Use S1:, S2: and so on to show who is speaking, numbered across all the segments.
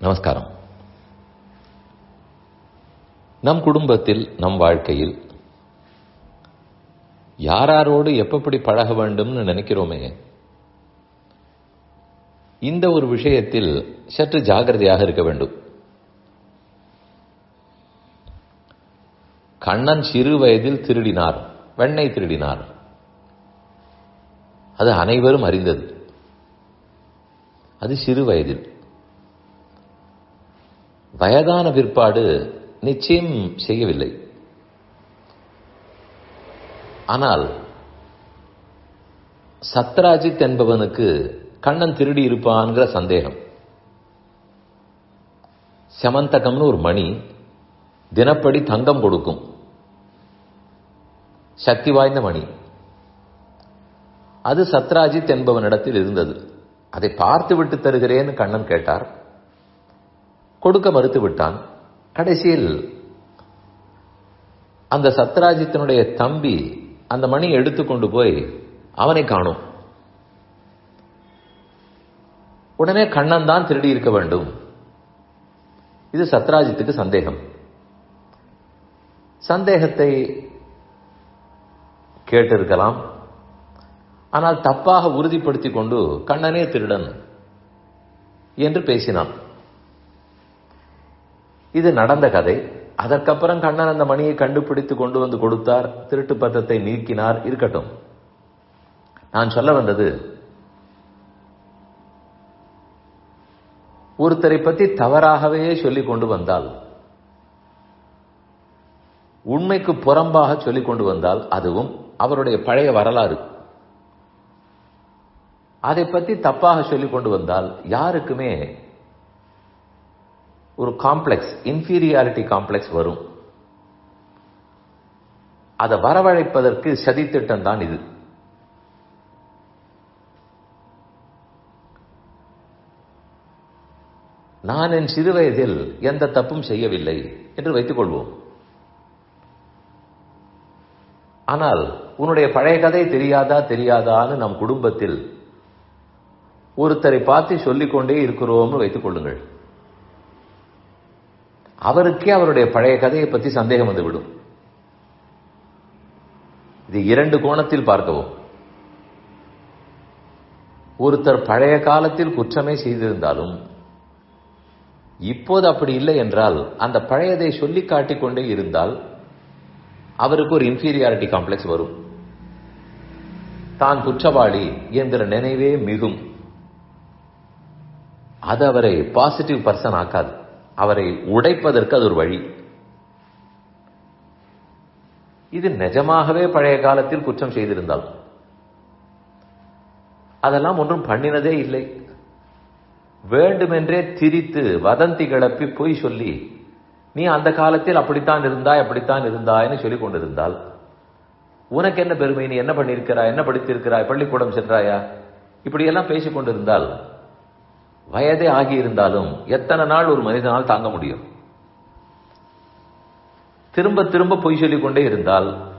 S1: நமஸ்காரம். நம் குடும்பத்தில் நம் வாழ்க்கையில் யாராரோடு எப்படி பழக வேண்டும்னு நினைக்கிறோமே இந்த ஒரு விஷயத்தில் சற்று ஜாகிரதையாக இருக்க வேண்டும். கண்ணன் சிறு வயதில் திருடினார் வெண்ணெய் திருடினார். அது அனைவரும் அறிந்தது. அது சிறு வயதில். வயதான பிற்பாடு நிச்சயம் செய்யவில்லை. ஆனால் சத்ராஜித் என்பவனுக்கு கண்ணன் திருடி இருப்பான்கிற சந்தேகம். செமந்தகம்னு ஒரு மணி தினப்படி தங்கம் கொடுக்கும். சக்தி வாய்ந்த மணி. அது சத்ராஜித் என்பவனிடத்தில் இருந்தது. அதை பார்த்து விட்டு தருகிறேன்னு கண்ணன் கேட்டார். கொடுக்க மறுத்து விட்டான் கடைசியில் அந்த சத்ராஜித்தனுடைய தம்பி அந்த மணி எடுத்துக்கொண்டு போய் அவனை காணும். உடனே கண்ணன் தான் திருடி இருக்க வேண்டும். இது சத்ராஜித்துக்கு சந்தேகம். சந்தேகத்தை கேட்டிருக்கலாம். ஆனால் தப்பாக உறுதிப்படுத்திக் கொண்டு கண்ணனே திருடன் என்று பேசினான். இது நடந்த கதை. அதற்கப்புறம் கண்ணன் அந்த மணியை கண்டுபிடித்து கொண்டு வந்து கொடுத்தார். திருட்டு பத்திரத்தை நீக்கினார். இருக்கட்டும். நான் சொல்ல வந்தது ஒருத்தரை பற்றி தவறாகவே சொல்லிக் கொண்டு வந்தால் உண்மைக்கு புறம்பாக சொல்லிக் கொண்டு வந்தால் அதுவும் அவருடைய பழைய வரலாறு. அதை பற்றி தப்பாக சொல்லிக் கொண்டு வந்தால் யாருக்குமே ஒரு காம்ப்ளெக்ஸ் இன்ஃபீரியாரிட்டி காம்ப்ளெக்ஸ் வரும். அதை வரவழைப்பதற்கு சதித்திட்டம் தான் இது. நான் என் சிறு வயதில் எந்த தப்பும் செய்யவில்லை என்று வைத்துக் கொள்வோம் ஆனால் உன்னுடைய பழைய கதை தெரியாதா தெரியாதான்னு நம் குடும்பத்தில் ஒருத்தரை பார்த்து சொல்லிக்கொண்டே இருக்கிறோம்னு வைத்துக் கொள்ளுங்கள் அவருக்கே அவருடைய பழைய கதையை பற்றி சந்தேகம் வந்துவிடும். இது இரண்டு கோணத்தில் பார்க்கவும். ஒருத்தர் பழைய காலத்தில் குற்றமே செய்திருந்தாலும் இப்போது அப்படி இல்லை என்றால் அந்த பழையதை சொல்லி காட்டிக்கொண்டே இருந்தால் அவருக்கு ஒரு இன்ஃபீரியாரிட்டி காம்ப்ளெக்ஸ் வரும். தான் குற்றவாளி என்கிற நினைவே மிகும். அது அவரை பாசிட்டிவ் பர்சன் ஆக்காது. அவரை உடைப்பதற்கு அது ஒரு வழி. இது நிஜமாகவே பழைய காலத்தில் குற்றம் செய்திருந்தால். அதெல்லாம் ஒன்றும் பண்ணினதே இல்லை. வேண்டுமென்றே திரித்து வதந்தி கிளப்பி பொய் சொல்லி நீ அந்த காலத்தில் அப்படித்தான் இருந்தாய் அப்படித்தான் இருந்தாய்னு சொல்லிக் கொண்டிருந்தால் உனக்கு என்ன பெருமை? நீ என்ன பண்ணியிருக்கிறாய்? என்ன படித்திருக்கிறாய்? பள்ளிக்கூடம் சென்றாயா? இப்படியெல்லாம் பேசிக் கொண்டிருந்தால் வயதே ஆகியிருந்தாலும் எத்தனை நாள் ஒரு மனிதனால் தாங்க முடியும்? திரும்ப திரும்ப பொய் சொல்லிக்கொண்டே இருந்தால்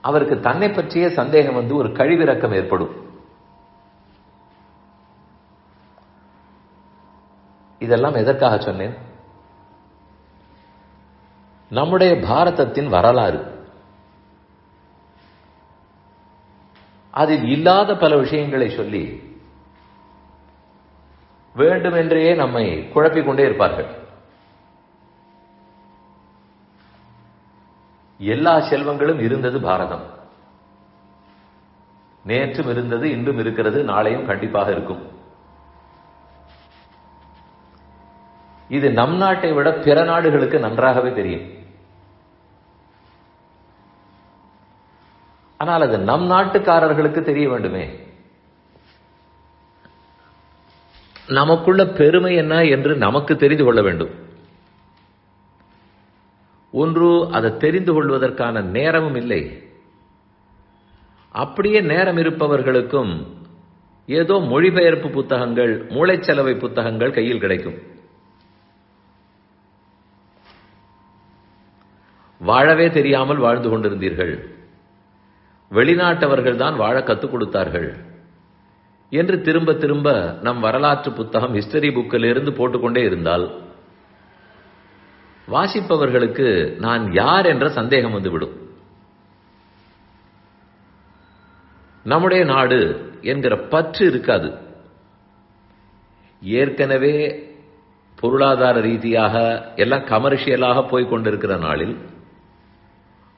S1: அவருக்கு தன்னை பற்றிய சந்தேகம் வந்து ஒரு கழிவிறக்கம் ஏற்படும். இதெல்லாம் எதற்காக சொன்னேன்? நம்முடைய பாரதத்தின் வரலாறு. அதில் இல்லாத பல விஷயங்களை சொல்லி வேண்டுமென்றே நம்மை குழப்பிக் கொண்டே இருப்பார்கள். எல்லா செல்வங்களும் இருந்தது பாரதம். நேற்றும் இருந்தது இன்றும் இருக்கிறது நாளையும் கண்டிப்பாக இருக்கும். இது நம் நாட்டை விட பிற நாடுகளுக்கு நன்றாகவே தெரியும். ஆனால் அது நம் நாட்டுக்காரர்களுக்கு தெரிய வேண்டுமே? நமக்குள்ள பெருமை என்ன என்று நமக்கு தெரிந்து கொள்ள வேண்டும். ஒன்று அதை தெரிந்து கொள்வதற்கான நேரமும் இல்லை. அப்படியே நேரம் இருப்பவர்களுக்கும் ஏதோ மொழிபெயர்ப்பு புத்தகங்கள் மூளைச்சலவை புத்தகங்கள் கையில் கிடைக்கும். வாழவே தெரியாமல் வாழ்ந்து கொண்டிருந்தீர்கள். வெளிநாட்டவர்கள் தான் வாழ கத்துக் கொடுத்தார்கள். என்று திரும்ப திரும்ப நம் வரலாற்று புத்தகம் ஹிஸ்டரி புக்கில் இருந்து போட்டுக்கொண்டே இருந்தால் வாசிப்பவர்களுக்கு நான் யார் என்ற சந்தேகம் வந்துவிடும். நம்முடைய நாடு என்கிற பற்று இருக்காது. ஏற்கனவே பொருளாதார ரீதியாக எல்லாம் கமர்ஷியலாக போய் கொண்டிருக்கிற நாளில்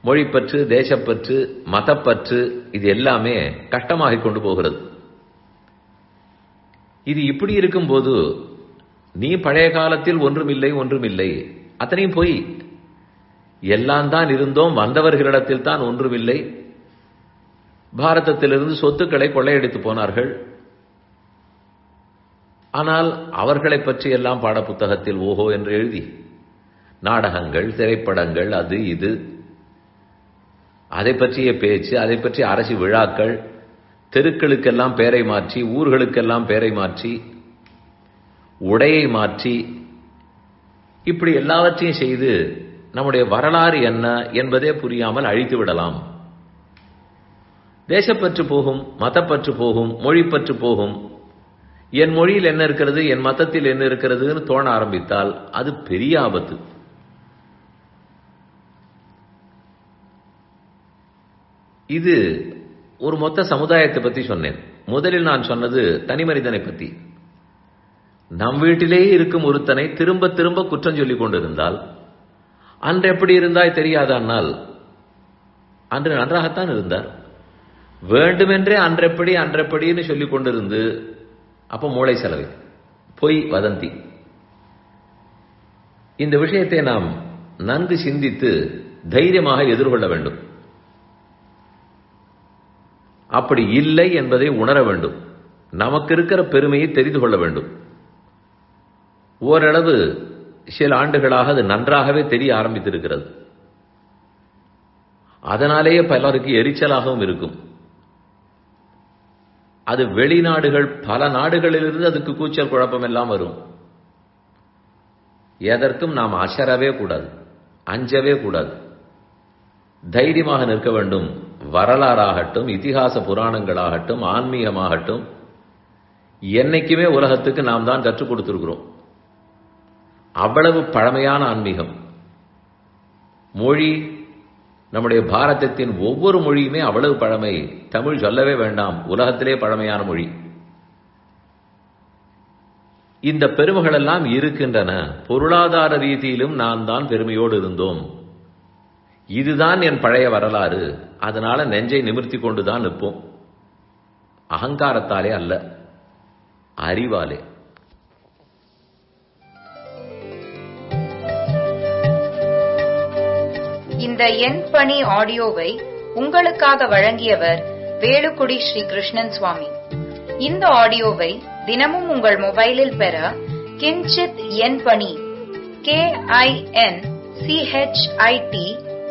S1: மொழிப்பற்று தேசப்பற்று மதப்பற்று இது எல்லாமே கஷ்டமாகிக் கொண்டு போகிறது. இது இப்படி இருக்கும்போது நீ பழைய காலத்தில் ஒன்றுமில்லை ஒன்றுமில்லை. அத்தனையும் போய் எல்லாம் தான் இருந்தோம் வந்தவர்களிடத்தில் தான் ஒன்றுமில்லை. பாரதத்திலிருந்து சொத்துக்களை கொள்ளையடித்து போனார்கள். ஆனால் அவர்களை பற்றி எல்லாம் பாடப்புத்தகத்தில் ஓஹோ என்று எழுதி நாடகங்கள் திரைப்படங்கள் அது இது. அதை பற்றிய பேச்சு அதை பற்றிய அரசு விழாக்கள் தெருக்களுக்கெல்லாம் பெயரை மாற்றி ஊர்களுக்கெல்லாம் பெயரை மாற்றி உடையை மாற்றி இப்படி எல்லாவற்றையும் செய்து நம்முடைய வரலாறு என்ன என்பதே புரியாமல் அழித்து விடலாம். தேசப்பற்று போகும் மதப்பற்று போகும் மொழிப்பற்று போகும். என் மொழியில் என்ன இருக்கிறது என் மதத்தில் என்ன இருக்கிறதுன்னு தோண ஆரம்பித்தால் அது பெரிய ஆபத்து. இது ஒரு மொத்த சமுதாயத்தை பத்தி சொன்னேன். முதலில் நான் சொன்னது தனி மனிதனை பத்தி. நம் வீட்டிலேயே இருக்கும் ஒருத்தனை திரும்ப திரும்ப குற்றம் சொல்லிக் கொண்டிருந்தால் அன்று எப்படி இருந்தாய் தெரியாதானால் அன்று நன்றாகத்தான் இருந்தார். வேண்டுமென்றே அன்றெப்படி அன்றெப்படின்னு சொல்லிக் கொண்டிருந்து அப்போ மூளை செலவு பொய் வதந்தி. இந்த விஷயத்தை நாம் நன்கு சிந்தித்து தைரியமாக எதிர்கொள்ள வேண்டும். அப்படி இல்லை என்பதை உணர வேண்டும். நமக்கு இருக்கிற பெருமையை தெரிந்து கொள்ள வேண்டும். ஓரளவு சில ஆண்டுகளாக அது நன்றாகவே தெரிய ஆரம்பித்திருக்கிறது. அதனாலேயே பலருக்கு எரிச்சலாகவும் இருக்கும். அது வெளிநாடுகள் பல நாடுகளிலிருந்து அதுக்கு கூச்சல் குழப்பம் எல்லாம் வரும். எதற்கும் நாம் அசரவே கூடாது அஞ்சவே கூடாது. தைரியமாக நிற்க வேண்டும். வரலாறாகட்டும் இத்திகாச புராணங்களாகட்டும் ஆன்மீகமாகட்டும் என்னைக்குமே உலகத்துக்கு நாம் தான் கற்றுக் கொடுத்துருக்கிறோம். அவ்வளவு பழமையான ஆன்மீகம். மொழி நம்முடைய பாரதத்தின் ஒவ்வொரு மொழியுமே அவ்வளவு பழமை. தமிழ் சொல்லவே வேண்டாம். உலகத்திலே பழமையான மொழி. இந்த பெருமைகள் எல்லாம் இருக்கின்றன. பொருளாதார ரீதியிலும் நான் தான் பெருமையோடு இருந்தோம். இதுதான் என் பழைய வரலாறு. அதனால நெஞ்சை நிமிர்த்தி கொண்டு தான் நிற்போம். அகங்காரத்தாலே அல்ல அறிவாலே.
S2: இந்த என் பணி ஆடியோவை உங்களுக்காக வழங்கியவர் வேலுக்குடி ஸ்ரீ கிருஷ்ணன் சுவாமி. இந்த ஆடியோவை தினமும் உங்கள் மொபைலில் பெற கிஞ்சித் என் பணி கே ஐ என் சிஹெச்ஐடி